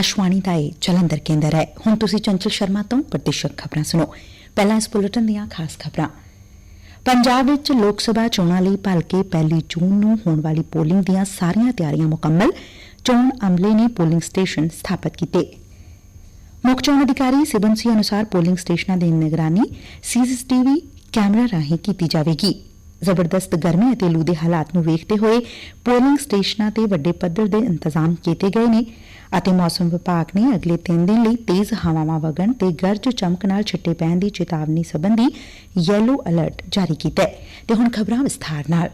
ਆਕਾਸ਼ਵਾਣੀ ਦਾ ਇਹ ਜਲੰਧਰ ਕੇਂਦਰ ਹੈ। ਹੁਣ ਤੁਸੀਂ ਚੰਚਲ ਸ਼ਰਮਾ ਤੋਂ ਪ੍ਰਤੀਸ਼ਤ ਖਬਰਾਂ ਸੁਣੋ। ਪਹਿਲਾਂ ਇਸ ਬੁਲੇਟਿਨ ਦੀਆਂ ਖਾਸ ਖਬਰਾਂ। ਪੰਜਾਬ ਵਿੱਚ ਲੋਕ ਸਭਾ ਚੋਣਾਂ ਲਈ ਭਲਕੇ ਪਹਿਲੀ ਜੂਨ ਨੂੰ ਹੋਣ ਵਾਲੀ ਪੋਲਿੰਗ ਦੀਆਂ ਸਾਰੀਆਂ ਤਿਆਰੀਆਂ ਮੁਕੰਮਲ। ਚੋਣ ਅਮਲੇ ਨੇ ਪੋਲਿੰਗ ਸਟੇਸ਼ਨ ਸਥਾਪਿਤ ਕੀਤੇ। ਮੁੱਖ ਚੋਣ ਅਧਿਕਾਰੀ ਸਿਬਨ ਸੀ ਅਨੁਸਾਰ ਪੋਲਿੰਗ ਸਟੇਸ਼ਨਾਂ ਦੀ ਨਿਗਰਾਨੀ, ਸੀਸੀਟੀਵੀ ਕੈਮਰਾ ਰਾਹੀਂ ਕੀਤੀ ਜਾਵੇਗੀ। ਜ਼ਬਰਦਸਤ ਗਰਮੀ ਅਤੇ ਲੂ ਦੇ ਹਾਲਾਤ ਨੂੰ ਵੇਖਦੇ ਹੋਏ ਪੋਲਿੰਗ ਸਟੇਸ਼ਨਾਂ ਤੇ ਵੱਡੇ ਪੱਧਰ ਦੇ ਇੰਤਜ਼ਾਮ ਕੀਤੇ ਗਏ ਨੇ ਅਤੇ ਮੌਸਮ ਵਿਭਾਗ ਨੇ ਅਗਲੇ 3 ਦਿਨ ਲਈ ਤੇਜ਼ ਹਵਾਵਾਂ ਵਗਣ ਤੇ ਗਰਜ ਚਮਕ ਨਾਲ ਛਿੱਟੇ ਪੈਣ ਦੀ ਚੇਤਾਵਨੀ ਸੰਬੰਧੀ ਯੈਲੋ ਅਲਰਟ ਜਾਰੀ ਕੀਤਾ ਹੈ। ਤੇ ਹੁਣ ਖਬਰਾਂ ਵਿਸਥਾਰ ਨਾਲ।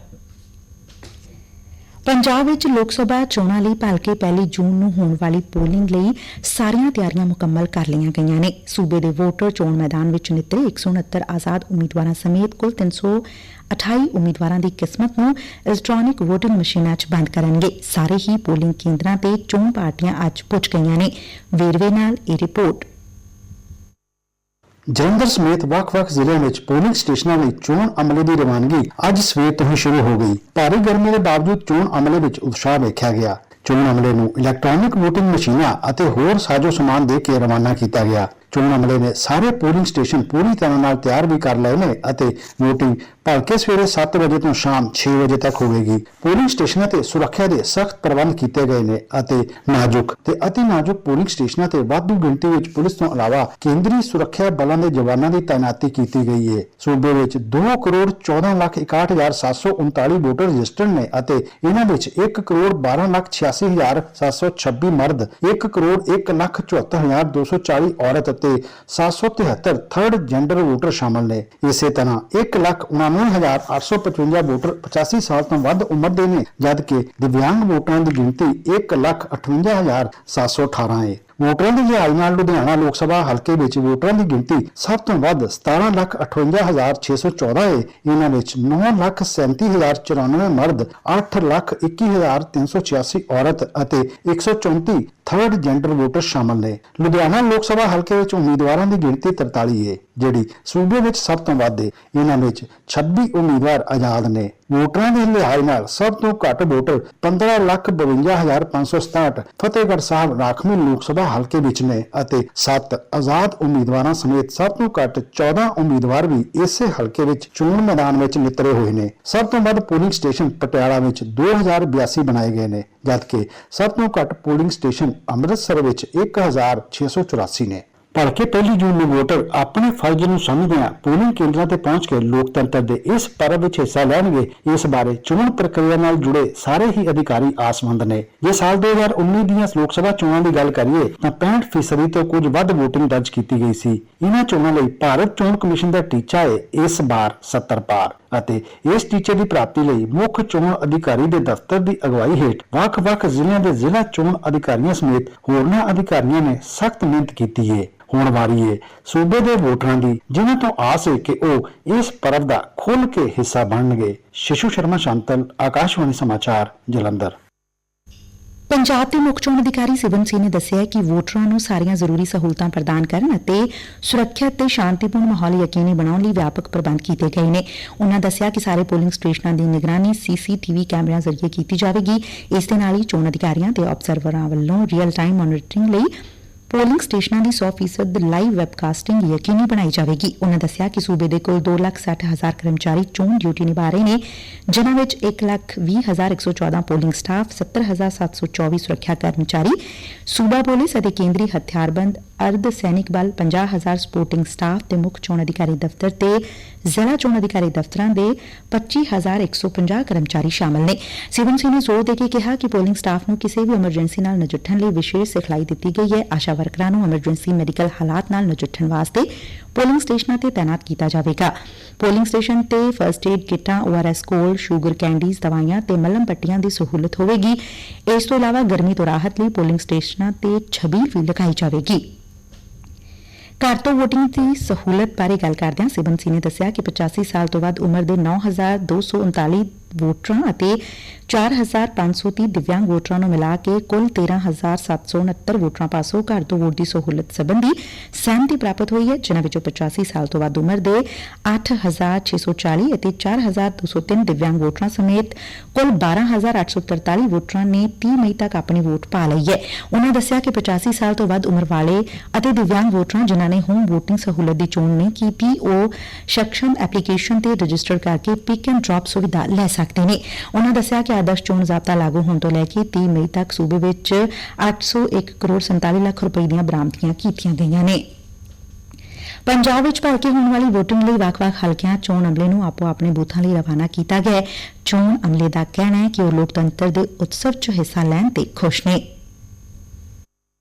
ਪੰਜਾਬ ਵਿੱਚ ਲੋਕ ਸਭਾ ਚੋਣਾਂ ਲਈ ਭਲਕੇ ਪਹਿਲੀ ਜੂਨ ਨੂੰ ਹੋਣ ਵਾਲੀ ਪੋਲਿੰਗ ਲਈ ਸਾਰੀਆਂ ਤਿਆਰੀਆਂ ਮੁਕੰਮਲ ਕਰ ਲਈਆਂ ਗਈਆਂ ਨੇ। ਸੂਬੇ ਦੇ ਵੋਟਰ ਚੋਣ ਮੈਦਾਨ ਵਿੱਚ ਨਿਤਰੇ 169 ਆਜ਼ਾਦ ਉਮੀਦਵਾਰਾਂ ਸਮੇਤ ਕੁੱਲ 328 ਉਮੀਦਵਾਰਾਂ ਦੀ ਕਿਸਮਤ ਨੂੰ ਇਲੈਕਟ੍ਰੋਨਿਕ VOTING ਮਸ਼ੀਨਾਂ 'ਚ ਬੰਦ ਕਰਨਗੇ। ਸਾਰੇ ਹੀ ਪੋਲਿੰਗ ਕੇਂਦਰਾਂ ਤੇ ਚੋਣ ਪਾਰਟੀਆਂ ਅੱਜ ਪੁੱਜ ਗਈਆਂ ਨੇ। ਵੇਰਵੇ ਨਾਲ ਇਹ ਰਿਪੋਰਟ। ਜਲੰਧਰ ਸਮੇਤ ਵੱਖ-ਵੱਖ ਜ਼ਿਲ੍ਹਿਆਂ ਵਿੱਚ ਪੋਲਿੰਗ ਸਟੇਸ਼ਨਾਂ ਲਈ ਚੋਣ ਅਮਲੇ ਦੀ ਰਵਾਨਗੀ ਅੱਜ ਸਵੇਰ ਤੋਂ ਹੀ ਸ਼ੁਰੂ ਹੋ ਗਈ। ਭਾਰੀ ਗਰਮੀ ਦੇ ਬਾਵਜੂਦ ਚੋਣ ਅਮਲੇ ਵਿੱਚ ਉਤਸ਼ਾਹ ਵੇਖਿਆ ਗਿਆ। ਚੋਣ ਅਮਲੇ ਨੂੰ ਇਲੈਕਟ੍ਰੋਨਿਕ VOTING ਮਸ਼ੀਨਾਂ ਅਤੇ ਹੋਰ ਸਾਜ਼ੋ ਸਮਾਨ ਦੇ ਕੇ ਰਵਾਨਾ ਕੀਤਾ ਗਿਆ। ਚੋਣ ਅਮਲੇ ਨੇ ਸਾਰੇ ਪੋਲਿੰਗ ਸਟੇਸ਼ਨ ਪੂਰੀ ਤਰ੍ਹਾਂ ਨਾਲ ਤਿਆਰ ਵੀ ਕਰ ਲਏ ਨੇ ਅਤੇ VOTING ਭਲਕੇ ਸਵੇਰੇ 7 ਵਜੇ ਤੋਂ ਸ਼ਾਮ 6 ਵਜੇ ਤੱਕ ਹੋਵੇਗੀ। ਪੋਲਿੰਗ ਸਟੇਸ਼ਨਾਂ ਤੇ ਸੁਰੱਖਿਆ ਦੇ ਸਖਤ ਪ੍ਰਬੰਧ ਕੀਤੇ ਗਏ ਨੇ ਅਤੇ ਨਾਜ਼ੁਕ ਤੇ ਅਤੀ ਨਾਜ਼ੁਕ ਪੋਲਿੰਗ ਸਟੇਸ਼ਨਾਂ ਤੇ ਵਾਧੂ ਗਿਣਤੀ ਵਿੱਚ ਪੁਲਿਸ ਤੋਂ ਇਲਾਵਾ ਕੇਂਦਰੀ ਸੁਰੱਖਿਆ ਬਲਾਂ ਦੇ ਜਵਾਨਾਂ ਦੀ ਤਾਇਨਾਤੀ ਕੀਤੀ ਗਈ ਹੈ ਸੂਬੇ ਵਿੱਚ 2 ਕਰੋੜ 14 ਲੱਖ 61739 ਵੋਟਰ ਰਜਿਸਟਰਡ ਨੇ ਅਤੇ ਇਹਨਾਂ ਵਿੱਚ 1 ਕਰੋੜ 12 ਲੱਖ 86726 ਮਰਦ 1 ਕਰੋੜ 1 ਲੱਖ 74240 ਔਰਤ ਅਤੇ 773 ਥਰਡ ਜੈਂਡਰ ਵੋਟਰ ਸ਼ਾਮਲ ਨੇ। ਇਸੇ ਤਰ੍ਹਾਂ 1 ਲੱਖ 99855 ਵੋਟਰ 85 ਸਾਲ ਤੋਂ ਵੱਧ ਉਮਰ ਦੇ ਨੇ, ਜਦਕਿ ਦਿਵਿਆਂਗ ਵੋਟਰਾਂ ਦੀ ਗਿਣਤੀ 1 ਲੱਖ 58718 ਹੈ ਵੋਟਰਾਂ ਦੇ ਲਿਹਾਜ਼ ਨਾਲ ਲੁਧਿਆਣਾ ਲੋਕ ਸਭਾ ਹਲਕੇ ਵਿੱਚ ਵੋਟਰਾਂ ਦੀ ਗਿਣਤੀ ਸਭ ਤੋਂ ਵੱਧ 17 ਲੱਖ 58614 ਹੈ ਇਹਨਾਂ ਵਿੱਚ 9 ਲੱਖ 37094 ਮਰਦ 8 ਲੱਖ 21386 ਔਰਤ ਅਤੇ 134 ਥਰਡ ਜੈਂਡਰ ਵੋਟਰ ਸ਼ਾਮਲ ਨੇ। ਲੁਧਿਆਣਾ ਲੋਕ ਸਭਾ ਹਲਕੇ ਵਿੱਚ ਉਮੀਦਵਾਰਾਂ ਦੀ ਗਿਣਤੀ 43 ਹੈ ਜਿਹੜੀ ਸੂਬੇ ਵਿੱਚ ਸਭ ਤੋਂ ਵੱਧ ਹੈ ਇਹਨਾਂ ਵਿੱਚ 26 ਉਮੀਦਵਾਰ ਆਜ਼ਾਦ ਨੇ। ਵੋਟਰਾਂ ਦੇ ਲਿਹਾਜ਼ ਨਾਲ ਸਭ ਤੋਂ ਘੱਟ ਵੋਟਰ 15 ਲੱਖ 52567 ਫਤਿਹਗੜ੍ਹ ਸਾਹਿਬ ਰਾਖਵੀਂ ਲੋਕ ਸਭਾ ਹਲਕੇ ਵਿੱਚ ਨੇ ਅਤੇ 7 ਆਜ਼ਾਦ ਉਮੀਦਵਾਰਾਂ ਸਮੇਤ ਸਭ ਤੋਂ ਘੱਟ 14 ਉਮੀਦਵਾਰ ਵੀ ਇਸੇ ਹਲਕੇ ਵਿੱਚ ਚੋਣ ਮੈਦਾਨ ਵਿੱਚ ਨਿਤਰੇ ਹੋਏ ਨੇ। ਸਭ ਤੋਂ ਵੱਧ ਪੋਲਿੰਗ ਸਟੇਸ਼ਨ ਪਟਿਆਲਾ ਵਿੱਚ 2082 ਬਣਾਏ ਗਏ ਨੇ, ਜਦਕਿ ਸਭ ਤੋਂ ਘੱਟ ਪੋਲਿੰਗ ਸਟੇਸ਼ਨ ਅੰਮ੍ਰਿਤਸਰ ਵਿੱਚ 1684 ਨੇ। ਭਲਕੇ ਪਹਿਲੀ ਜੂਨ ਨੂੰ ਵੋਟਰ ਆਪਣੇ ਫਰਜ਼ ਨੂੰ ਸਮਝਦਿਆਂ ਪੋਲਿੰਗ ਕੇਂਦਰਾਂ ਤੇ ਪਹੁੰਚ ਕੇ ਲੋਕਤੰਤਰ ਦੇ ਇਸ ਪਰਵ ਵਿੱਚ ਹਿੱਸਾ ਲੈਣਗੇ, ਇਸ ਬਾਰੇ ਚੋਣ ਪ੍ਰਕਿਰਿਆ ਨਾਲ ਜੁੜੇ ਸਾਰੇ ਹੀ ਅਧਿਕਾਰੀ ਆਸਮੰਦ ਨੇ। ਜੇ ਸਾਲ 2019 ਦੀਆਂ ਲੋਕ ਸਭਾ ਚੋਣਾਂ ਦੀ ਗੱਲ ਕਰੀਏ, ਤਾਂ 65% ਤੋਂ ਕੁਝ ਵੱਧ VOTING ਦਰਜ ਕੀਤੀ ਗਈ ਸੀ। ਇਹਨਾਂ ਚੋਣਾਂ ਲਈ ਭਾਰਤ ਚੋਣ ਕਮਿਸ਼ਨ ਦਾ ਟੀਚਾ ਹੈ ਇਸ ਵਾਰ 70 ਪਾਰ। ਅਤੇ ਇਸ ਟੀਚੇ ਦੀ ਪ੍ਰਾਪਤੀ ਲਈ ਮੁੱਖ ਚੋਣ ਅਧਿਕਾਰੀ ਦੇ ਦਫ਼ਤਰ ਦੀ ਅਗਵਾਈ ਹੇਠ ਵੱਖ-ਵੱਖ ਜ਼ਿਲ੍ਹਿਆਂ ਦੇ ਜ਼ਿਲ੍ਹਾ ਚੋਣ ਅਧਿਕਾਰੀਆਂ ਸਮੇਤ ਹੋਰਨਾਂ ਅਧਿਕਾਰੀਆਂ ਨੇ ਸਖਤ ਮਿਹਨਤ ਕੀਤੀ ਹੈ ਹੋਣ ਵਾਲੀ ਹੈ ਸੂਬੇ ਦੇ ਵੋਟਰਾਂ ਦੀ, ਜਿਨ੍ਹਾਂ ਤੋਂ ਆਸ ਹੈ ਕਿ ਉਹ ਇਸ ਪਰਵ ਦਾ ਖੁੱਲ੍ਹ ਕੇ ਹਿੱਸਾ ਬਣਨਗੇ। ਸ਼ਿਸ਼ੂ ਸ਼ਰਮਾ ਸ਼ਾਂਤਲ ਆਕਾਸ਼ਵਾਣੀ ਸਮਾਚਾਰ, ਜਲੰਧਰ। ਪੰਜਾਬ ਦੇ ਮੁੱਖ ਚੋਣ ਅਧਿਕਾਰੀ ਸਿਵਨ ਸਿੰਘ ਨੇ ਦੱਸਿਆ ਕਿ ਵੋਟਰਾਂ ਨੂੰ ਸਾਰੀਆਂ ਜ਼ਰੂਰੀ ਸਹੂਲਤਾਂ ਪ੍ਰਦਾਨ ਕਰਨ ਅਤੇ ਸੁਰੱਖਿਅਤ ਤੇ ਸ਼ਾਂਤੀਪੂਰਨ ਮਾਹੌਲ ਯਕੀਨੀ ਬਣਾਉਣ ਲਈ ਵਿਆਪਕ ਪ੍ਰਬੰਧ ਕੀਤੇ ਗਏ ਨੇ। ਉਨ੍ਹਾਂ ਦੱਸਿਆ ਕਿ ਸਾਰੇ ਪੋਲਿੰਗ ਸਟੇਸ਼ਨਾਂ ਦੀ ਨਿਗਰਾਨੀ ਸੀਸੀਟੀਵੀ ਕੈਮਰਿਆਂ ਜ਼ਰੀਏ ਕੀਤੀ ਜਾਵੇਗੀ। ਇਸ ਦੇ ਨਾਲ ਹੀ ਚੋਣ ਅਧਿਕਾਰੀਆਂ ਤੇ ਆਬਜ਼ਰਵਰਾਂ ਵੱਲੋਂ ਰੀਅਲ ਟਾਈਮ ਮੋਨੀਟਰਿੰਗ ਲਈ ਪੋਲਿੰਗ ਸਟੇਸ਼ਨਾਂ ਦੀ 100% ਲਾਈਵ ਵੈਬਕਾਸਟਿੰਗ ਯਕੀਨੀ ਬਣਾਈ ਜਾਵੇਗੀ। ਉਨੂਾਂ ਦੱਸਿਆ ਕਿ ਸੁਬੇ ਦੇ ਕੋਲ 2,60,000 ਕਰਮਚਾਰੀ ਚੋਣ ਡਿਊਟੀ ਨਿਭਾ ਰਹੇ ਨੇ ਜਿਨ੍ਹਾਂ ਵਿੱਚ 1,20,114 ਪੋਲਿੰਗ ਸਟਾਫ 70,724 ਸੁਰੱਖਿਆ ਕਰਮਚਾਰੀ ਸੂਬਾ ਪੁਲਿਸ ਅਤੇ ਕੇਂਦਰੀ ਹਥਿਆਰਬੰਦ ਅਰਧ ਸੈਨਿਕ ਬਲ 50,000 ਸਪੋਰਟਿੰਗ ਸਟਾਫ ਤੇ ਮੁੱਖ ਚੋਣ ਅਧਿਕਾਰੀ ਦਫ਼ਤਰ ਤੇ ਜ਼ਿਲ੍ਹਾ ਚੋਣ ਅਧਿਕਾਰੀ ਦਫ਼ਤਰਾਂ ਦੇ 25150 ਕਰਮਚਾਰੀ ਸ਼ਾਮਲ ਨੇ। ਸਿਵਨ ਸਿੰਘ ਨੇ ਜ਼ੋਰ ਦੇ ਕੇ ਕਿਹਾ ਕਿ ਪੋਲਿੰਗ ਸਟਾਫ ਨੂੰ ਕਿਸੇ ਵੀ ਐਮਰਜੈਂਸੀ ਨਾਲ ਨਜਿੱਠਣ ਲਈ ਵਿਸ਼ੇਸ਼ ਸਿਖਲਾਈ ਦਿੱਤੀ ਗਈ ਹੈ। ਆਸ਼ਾ ਵਰਕਰਾਂ ਨੂੰ ਐਮਰਜੈਂਸੀ ਮੈਡੀਕਲ ਹਾਲਾਤ ਨਾਲ ਨਜਿੱਠਣ ਵਾਸਤੇ ਪੋਲਿੰਗ ਸਟੇਸ਼ਨਾਂ ਤੇ ਤਾਇਨਾਤ ਕੀਤਾ ਜਾਵੇਗਾ। ਪੋਲਿੰਗ ਸਟੇਸ਼ਨ ਤੇ ਫਰਸਟ ਏਡ ਕਿੱਟਾਂ ਓਆਰਐਸ ਕੋਲ ਸ਼ੂਗਰ ਕੈਂਡੀਜ਼ ਦਵਾਈਆਂ ਤੇ ਮਲਮ ਪੱਟੀਆਂ ਦੀ ਸਹੂਲਤ ਹੋਵੇਗੀ। ਇਸ ਤੋਂ ਇਲਾਵਾ ਗਰਮੀ ਤੋਂ ਰਾਹਤ ਲਈ ਪੋਲਿੰਗ ਸਟੇਸ਼ਨਾਂ ਤੇ ਛਬੀਲ ਵੀ ਲਗਾਈ ਜਾਵੇਗੀ। ਘਰ ਤੋਂ ਵੋਟਿੰਗ ਦੀ ਸਹੂਲਤ ਬਾਰੇ ਗੱਲ ਕਰਦਿਆਂ ਸਿਬਨ ਸਿੰਘ ਨੇ ਦੱਸਿਆ ਕਿ 85 ਸਾਲ ਤੋਂ ਵੱਧ ਉਮਰ ਦੇ 9239 ਵੋਟਰਾਂ ਅਤੇ 4530 ਦਿਵਿਆਂਗ ਵੋਟਰਾਂ ਨੂੰ ਮਿਲਾ ਕੇ ਕੁੱਲ 13769 ਵੋਟਰਾਂ ਪਾਸੋਂ ਘਰ ਤੋਂ ਵੋਟ ਦੀ ਸਹੂਲਤ ਸੰਬੰਧੀ ਸਹਿਮਤੀ ਪ੍ਰਾਪਤ ਹੋਈ ਹੈ, ਜਿਨ੍ਹਾਂ ਵਿੱਚੋਂ 85 ਸਾਲ ਤੋਂ ਵੱਧ ਉਮਰ ਦੇ 8640 ਅਤੇ 4203 ਦਿਵਿਆਂਗ ਵੋਟਰਾਂ ਸਮੇਤ ਕੁੱਲ 12843 ਵੋਟਰਾਂ ਨੇ 30 ਮਈ ਤੱਕ ਆਪਣੀ ਵੋਟ ਪਾ ਲਈ ਹੈ। ਉਨ੍ਹਾਂ ਦੱਸਿਆ ਕਿ 85 ਸਾਲ ਤੋਂ ਵੱਧ ਉਮਰ ਵਾਲੇ ਅਤੇ ਦਿਵਿਆਂਗ ਵੋਟਰਾਂ ਜਿਨ੍ਹਾਂ ਨੇ ਹੋਮ ਵੋਟਿੰਗ ਸਹੂਲਤ ਦੀ ਚੋਣ ਨਹੀਂ ਕੀਤੀ, ਉਹ ਸક્ષਮ ਐਪਲੀਕੇਸ਼ਨ ਤੇ ਰਜਿਸਟਰ ਕਰਕੇ ਪਿਕ ਐਂਡ ਡ੍ਰੌਪ ਸੁਵਿਧਾ ਲੈ ਸਕਦੇ ਨੇ। ਉਨ੍ਹਾਂ ਦੱਸਿਆ ਕਿ ਆਦਰਸ਼ ਚੋਣ ਜ਼ਾਬਤਾ ਲਾਗੂ ਹੋਣ ਤੋਂ ਲੈ ਕੇ 30 ਮਈ ਤੱਕ ਸੂਬੇ ਵਿੱਚ 801 ਕਰੋੜ 47 ਲੱਖ ਰੁਪਏ ਦੀਆਂ ਬਰਾਮਦਗੀਆਂ ਕੀਤੀਆਂ ਗਈਆਂ ਨੇ। ਪੰਜਾਬ ਵਿੱਚ ਭਲਕੇ ਹੋਣ ਵਾਲੀ VOTING ਲਈ ਵੱਖ-ਵੱਖ ਹਲਕਿਆਂ ਚੋਣ ਅਮਲੇ ਨੂੰ ਆਪੋ ਆਪਣੇ ਬੂਥਾਂ ਲਈ ਰਵਾਨਾ ਕੀਤਾ ਗਿਆ ਹੈ। ਚੋਣ ਅਮਲੇ ਦਾ ਕਹਿਣਾ ਹੈ ਕਿ ਉਹ ਲੋਕਤੰਤਰ ਦੇ ਉਤਸਵ 'ਚ ਹਿੱਸਾ ਲੈਣ ਤੇ ਖੁਸ਼ ਨੇ।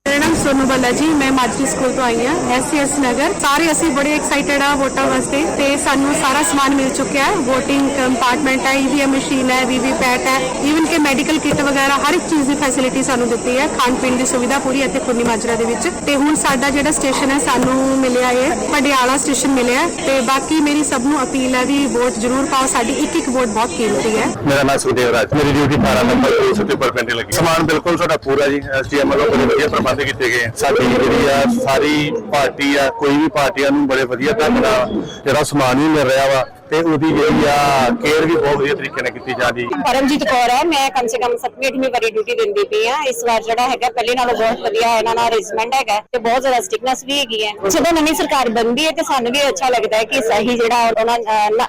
ਮੇਰਾ ਨਾਮ ਸੋਨੂ ਬੱਲਾ ਜੀ ਮੈਂ ਮਾਜਰੀ ਸਕੂਲ ਤੋਂ ਆਈ ਹਾਂ ਐਸਸੀਐਸ ਨਗਰ। ਸਾਰੇ ਅਸੀਂ ਬੜੇ ਐਕਸਾਈਟਡ ਆ ਵੋਟਾਂ ਵਾਸਤੇ ਤੇ ਸਾਨੂੰ ਸਾਰਾ ਸਮਾਨ ਮਿਲ ਚੁੱਕਿਆ ਹੈ। VOTING ਕੰਪਾਰਟਮੈਂਟ ਹੈ ਈਵੀਐਮ ਮਸ਼ੀਨ ਹੈ ਵੀਵੀਪੈਟ ਹੈ ਈਵਨ ਕਿ ਮੈਡੀਕਲ ਕਿੱਟ ਵਗੈਰਾ ਹਰ ਇੱਕ ਚੀਜ਼ ਦੀ ਫੈਸਿਲਿਟੀ ਸਾਨੂੰ ਦਿੱਤੀ ਹੈ। ਖਾਣ ਪੀਣ ਦੀ ਸੁਵਿਧਾ ਪੂਰੀ ਇੱਥੇ ਪੁੰਨੀ ਮਾਜਰਾ ਦੇ ਵਿੱਚ। ਤੇ ਹੁਣ ਸਾਡਾ ਜਿਹੜਾ ਸਟੇਸ਼ਨ ਹੈ ਸਾਨੂੰ ਮਿਲਿਆ ਹੈ ਪਟਿਆਲਾ ਸਟੇਸ਼ਨ ਮਿਲਿਆ ਹੈ। ਤੇ ਬਾਕੀ ਮੇਰੀ ਸਭ ਨੂੰ ਅਪੀਲ ਹੈ ਵੀ ਵੋਟ ਜ਼ਰੂਰ ਪਾਓ। ਸਾਡੀ ਇੱਕ ਇੱਕ ਵੋਟ ਬਹੁਤ ਕੀਮਤੀ ਹੈ। ਮੇਰਾ ਨਾਮ ਸੁਖਦੇਵ ਰਾਜ ਮੇਰੀ ਡਿਊਟੀ 18 ਨੰਬਰ 253 ਲੱਗੀ ਸਮਾਨ ਬਿਲਕੁਲ ਸਾਡਾ ਪੂਰਾ ਜੀ ਐਸਡੀਐਮ ਵੱਲੋਂ ਬੜੇ ਵਧੀਆ ਪ੍ਰਬੰਧ ਕੀਤੇ ਗਏ। ਸਾਡੀ ਜਿਹੜੀ ਆ, ਸਾਰੀ ਪਾਰਟੀ ਆ, ਕੋਈ ਵੀ ਪਾਰਟੀਆਂ ਨੂੰ ਬੜੇ ਵਧੀਆ ਢੰਗ ਨਾਲ ਜਿਹੜਾ ਸਮਾਨ ਵੀ ਮਿਲ ਰਿਹਾ ਵਾ ਤੇ ਉਹਦੀ ਜਿਹੜੀ ਆ ਕੇਅਰ ਵੀ ਬਹੁਤ ਵਧੀਆ ਤਰੀਕੇ ਨਾਲ ਕੀਤੀ ਜਾਂਦੀ ਪਰਮਜੀਤ ਕੌਰ ਹੈ ਮੈਂ ਕਮ ਸੇ ਕਮ 7ਵੀਂ 8ਵੀਂ ਵਾਰੀ ਡਿਊਟੀ ਦਿੰਦੀ ਪਈ ਆ ਇਸ ਵਾਰ ਜਿਹੜਾ ਹੈਗਾ ਪਹਿਲੇ ਨਾਲੋਂ ਬਹੁਤ ਵਧੀਆ ਇਹਨਾਂ ਨਾਲ ਅਰੇਂਜਮੈਂਟ ਹੈਗਾ ਤੇ ਬਹੁਤ ਜ਼ਿਆਦਾ ਸਟਿਕਨੈਸ ਵੀ ਹੈਗੀ ਹੈ। ਜਦੋਂ ਨਵੀਂ ਸਰਕਾਰ ਬਣਦੀ ਹੈ ਤੇ ਸਾਨੂੰ ਵੀ ਅੱਛਾ ਲੱਗਦਾ ਹੈ ਕਿ ਸਹੀ ਜਿਹੜਾ ਉਹਨਾਂ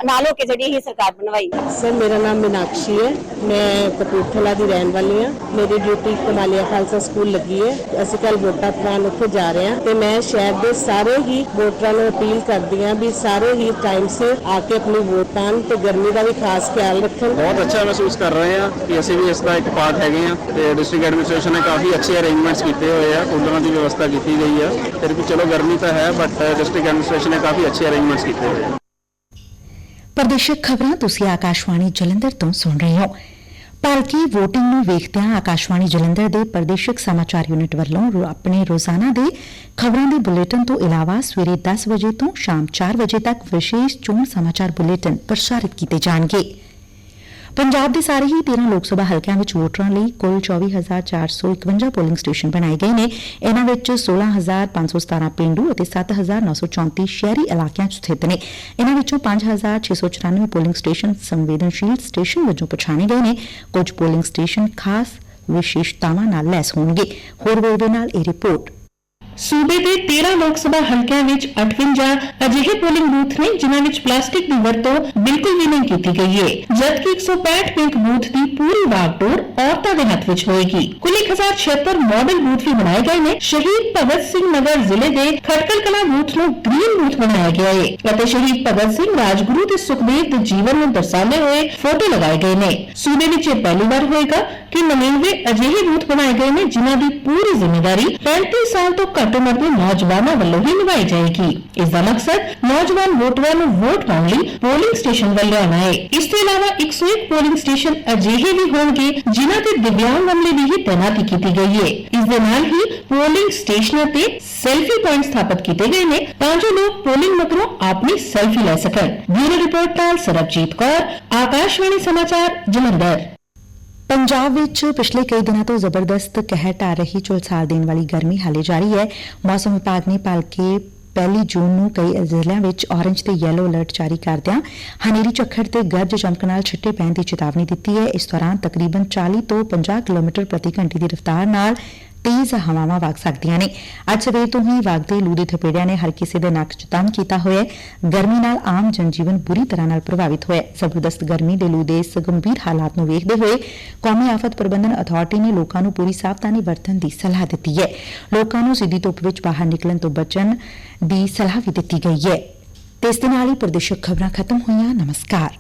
ਨਾਲ ਹੋ ਕੇ ਜਿਹੜੀ ਇਹ ਸਰਕਾਰ ਬਣਵਾਈ। ਸਰ ਮੇਰਾ ਨਾਮ ਮੀਨਾਕਸ਼ੀ ਹੈ। ਮੈਂ ਕਪੂਰਥਲਾ ਦੀ ਰਹਿਣ ਵਾਲੀ ਹਾਂ। ਮੇਰੀ ਡਿਊਟੀ ਕਮਾਲੀਆ ਖਾਲਸਾ ਸਕੂਲ ਲੱਗੀ ਹੈ। ਅਸੀਂ ਕੱਲ ਵੋਟਾਂ ਪਾਉਣ ਉੱਥੇ ਜਾ ਰਹੇ ਹਾਂ ਤੇ ਮੈਂ ਸ਼ਹਿਰ ਦੇ ਸਾਰੇ ਹੀ ਵੋਟਰਾਂ ਨੂੰ ਅਪੀਲ ਕਰਦੀ ਹਾਂ ਵੀ ਸਾਰੇ ਹੀ ਟਾਈਮ ਸਿਰ ਆ ਕੇ ਆਪਣੀ ਵੋਟ ਪਾਉਣ ਤੇ ਗਰਮੀ ਦਾ ਵੀ ਖਾਸ ਖਿਆਲ ਰੱਖਣ। ਬਹੁਤ ਅੱਛਾ ਮਹਿਸੂਸ ਕਰ ਰਹੇ ਹਾਂ ਕਿ ਅਸੀਂ ਵੀ ਇਸ ਦਾ ਇੱਕ ਪਾਰਟ ਹੈਗੇ ਹਾਂ ਤੇ ਡਿਸਟ੍ਰਿਕਟ ਐਡਮਿਨਿਸਟ੍ਰੇਸ਼ਨ ਨੇ ਕਾਫੀ ਅੱਛੇ ਅਰੇਂਜਮੈਂਟਸ ਕੀਤੇ ਹੋਏ ਆ ਕੂਲਰਾਂ ਦੀ ਵਿਵਸਥਾ ਕੀਤੀ ਗਈ ਹੈ ਫਿਰ ਵੀ ਚਲੋ ਗਰਮੀ ਤਾਂ ਹੈ ਬਟ ਡਿਸਟ੍ਰਿਕਟ ਐਡਮਿਨਿਸਟ੍ਰੇਸ਼ਨ ਨੇ ਕਾਫੀ ਅੱਛੇ ਅਰੇਂਜਮੈਂਟਸ ਕੀਤੇ ਹੋਏ ਆ। ਪ੍ਰਦੇਸ਼ਕ ਖਬਰਾਂ ਤੁਸੀਂ ਆਕਾਸ਼ਵਾਣੀ ਜਲੰਧਰ ਤੋਂ ਸੁਣ ਰਹੇ ਹੋ। ਭਾਰਤੀ ਵੋਟਿੰਗ ਨੂੰ ਵੇਖਦਿਆਂ ਆਕਾਸ਼ਵਾਣੀ ਜਲੰਧਰ ਦੇ ਪ੍ਰਦੇਸ਼ਕ ਸਮਾਚਾਰ ਯੂਨਿਟ ਵੱਲੋਂ ਆਪਣੇ ਰੋਜ਼ਾਨਾ ਦੇ ਖਬਰਾਂ ਦੇ ਬੁਲੇਟਿਨ ਤੋਂ ਇਲਾਵਾ ਸਵੇਰੇ 10 ਵਜੇ ਤੋਂ ਸ਼ਾਮ 4 ਵਜੇ ਤੱਕ ਵਿਸ਼ੇਸ਼ ਚੋਣ ਸਮਾਚਾਰ ਬੁਲੇਟਿਨ ਪ੍ਰਸਾਰਿਤ ਕੀਤੇ ਜਾਣਗੇ। ਪੰਜਾਬ ਦੇ ਸਾਰੇ ਹੀ 13 ਲੋਕ ਸਭਾ ਹਲਕਿਆਂ ਵਿੱਚ ਵੋਟਰਾਂ ਲਈ ਕੁੱਲ 24451 ਪੋਲਿੰਗ ਸਟੇਸ਼ਨ ਬਣਾਏ ਗਏ ਨੇ। ਇਹਨਾਂ ਵਿੱਚ 16517 ਪਿੰਡੂ ਅਤੇ 7934 ਸ਼ਹਿਰੀ ਇਲਾਕਿਆਂ 'ਚ ਸਥਿਤ ਨੇ। ਇਹਨਾਂ ਵਿੱਚੋਂ 5694 ਪੋਲਿੰਗ ਸਟੇਸ਼ਨ ਸੰਵੇਦਨਸ਼ੀਲ ਸਟੇਸ਼ਨ ਵਜੋਂ ਪਛਾਣੇ ਗਏ ਨੇ। ਕੁਝ ਪੋਲਿੰਗ ਸਟੇਸ਼ਨ ਖਾਸ ਵਿਸ਼ੇਸ਼ਤਾਵਾਂ ਨਾਲ ਲੈਸ ਹੋਣਗੇ। ਹੋਰ ਵੇਰਵੇ ਨਾਲ ਇਹ ਰਿਪੋਰਟ ਸੂਬੇ ਦੇ 13 ਲੋਕ ਸਭਾ ਹਲਕਿਆਂ ਵਿੱਚ 58 ਅਜਿਹੇ ਪੋਲਿੰਗ ਬੂਥ ਨੇ ਜਿਨ੍ਹਾਂ ਵਿੱਚ ਪਲਾਸਟਿਕ ਦੀ ਵਰਤੋਂ ਬਿਲਕੁਲ ਵੀ ਨਹੀਂ ਕੀਤੀ ਗਈ ਹੈ ਜਦਕਿ 165 ਪਿੰਕ ਬੂਥ ਦੀ ਪੂਰੀ ਵਾਗਡੋਰ ਔਰਤਾਂ ਦੇ ਹੱਥ ਵਿੱਚ ਹੋਏਗੀ। ਕੁੱਲ 1076 ਮਾਡਲ ਬੂਥ ਵੀ ਬਣਾਏ ਗਏ ਨੇ। ਸ਼ਹੀਦ ਭਗਤ ਸਿੰਘ ਨਗਰ ਜ਼ਿਲ੍ਹੇ ਦੇ ਖਟਕਲ ਕਲਾ ਬੂਥ ਨੂੰ ਗ੍ਰੀਨ ਬੂਥ ਬਣਾਇਆ ਗਿਆ ਹੈ ਅਤੇ ਸ਼ਹੀਦ ਭਗਤ ਸਿੰਘ ਰਾਜਗੁਰੂ ਤੇ ਸੁਖਦੇਵ ਦੇ ਜੀਵਨ ਨੂੰ ਦਰਸਾਉਂਦੇ ਹੋਏ ਫੋਟੋ ਲਗਾਏ ਗਏ ਨੇ। ਸੂਬੇ ਵਿੱਚ ਇਹ ਪਹਿਲੀ ਵਾਰ ਹੋਏਗਾ ਕਿ 99 ਅਜਿਹੇ ਬੂਥ ਬਣਾਏ ਗਏ ਨੇ ਜਿਨ੍ਹਾਂ ਦੀ ਪੂਰੀ ਜ਼ਿੰਮੇਵਾਰੀ 35 ਸਾਲ ਤੋਂ ਘੱਟ ਉਮਰ ਦੇ ਨੌਜਵਾਨਾਂ ਵੱਲੋਂ ਹੀ ਨਿਭਾਈ ਜਾਏਗੀ ਇਸ ਦਾ ਮਕਸਦ ਨੌਜਵਾਨ ਵੋਟਰਾਂ ਨੂੰ ਵੋਟ ਪਾਉਣ ਲਈ ਪੋਲਿੰਗ ਸਟੇਸ਼ਨ ਵੱਲ ਲਿਆਉਣਾ ਹੈ ਇਸ ਤੋਂ ਇਲਾਵਾ 101 ਪੋਲਿੰਗ ਸਟੇਸ਼ਨ ਅਜਿਹੇ ਵੀ ਹੋਣਗੇ ਜਿਨ੍ਹਾਂ ਤੇ ਦਿਵਿਆਂਗ ਅਮਲੇ ਦੀ ਹੀ ਤੈਨਾਤੀ ਕੀਤੀ ਗਈ ਹੈ ਇਸ ਦੇ ਨਾਲ ਹੀ ਪੋਲਿੰਗ ਸਟੇਸ਼ਨਾਂ ਤੇ ਸੈਲਫੀ ਪੁਆਇੰਟ ਸਥਾਪਿਤ ਕੀਤੇ ਗਏ ਨੇ ਤਾਂ ਜੋ ਲੋਕ ਪੋਲਿੰਗ ਮਗਰੋਂ ਆਪਣੀ ਸੈਲਫੀ ਪੰਜਾਬ ਵਿੱਚ ਪਿਛਲੇ ਕਈ ਦਿਨਾਂ ਤੋਂ ਜ਼ਬਰਦਸਤ ਕਹਿਰ ਢਾ ਰਹੀ ਝੁਲਸਾਰ ਦੇਣ ਵਾਲੀ ਗਰਮੀ ਹਾਲੇ ਜਾਰੀ ਹੈ। ਮੌਸਮ ਵਿਭਾਗ ਨੇ ਭਲਕੇ ਪਹਿਲੀ ਜੂਨ ਨੂੰ ਕਈ ਜ਼ਿਲ੍ਹਿਆਂ ਵਿੱਚ ਔਰੇਂਜ ਤੇ ਯੈਲੋ ਅਲਰਟ ਜਾਰੀ ਕਰਦਿਆਂ ਹਨੇਰੀ ਝੱਖੜ ਤੇ ਗੱਜ ਚਮਕ ਨਾਲ ਛਿੱਟੇ ਪੈਣ ਦੀ ਚੇਤਾਵਨੀ ਦਿੱਤੀ ਹੈ। ਇਸ ਦੌਰਾਨ ਤਕਰੀਬਨ 40 ਤੋਂ 50 ਕਿਲੋਮੀਟਰ ਪ੍ਰਤੀ ਘੰਟੇ ਦੀ ਰਫ਼ਤਾਰ ਨਾਲ ਤੇਜ਼ ਹਵਾਵਾਂ ਵਗ ਸਕਦੀਆਂ ਨੇ। ਅੱਜ ਸਵੇਰ ਤੋਂ ਹੀ ਵਗਦੇ ਲੂ ਦੇ ਥਪੇੜਿਆਂ ਨੇ ਹਰ ਕਿਸੇ ਦੇ ਨੱਕ 'ਚ ਦਮ ਕੀਤਾ ਹੋਇਆ ਗਰਮੀ ਨਾਲ ਆਮ ਜਨਜੀਵਨ ਬੁਰੀ ਤਰ੍ਹਾਂ ਨਾਲ ਪ੍ਰਭਾਵਿਤ ਹੋਇਆ ਜ਼ਬਰਦਸਤ ਗਰਮੀ ਦੇ ਲੂ ਦੇ ਇਸ ਗੰਭੀਰ ਹਾਲਾਤ ਨੂੰ ਵੇਖਦੇ ਹੋਏ ਕੌਮੀ ਆਫਤ ਪ੍ਰਬੰਧਨ ਅਥਾਰਟੀ ਨੇ ਲੋਕਾਂ ਨੂੰ ਪੂਰੀ ਸਾਵਧਾਨੀ ਵਰਤਣ ਦੀ ਸਲਾਹ ਦਿੱਤੀ ਹੈ। ਲੋਕਾਂ ਨੂੰ ਸਿੱਧੀ ਧੁੱਪ ਵਿੱਚ ਬਾਹਰ ਨਿਕਲਣ ਤੋਂ ਬਚਣ ਦੀ ਸਲਾਹ ਵੀ ਦਿੱਤੀ ਗਈ ਹੈ। ਤੇ ਇਸ ਦੇ ਨਾਲ ਹੀ ਪ੍ਰਦੇਸ਼ਕ ਖਬਰਾਂ ਖਤਮ ਹੋਈਆਂ। ਨਮਸਕਾਰ।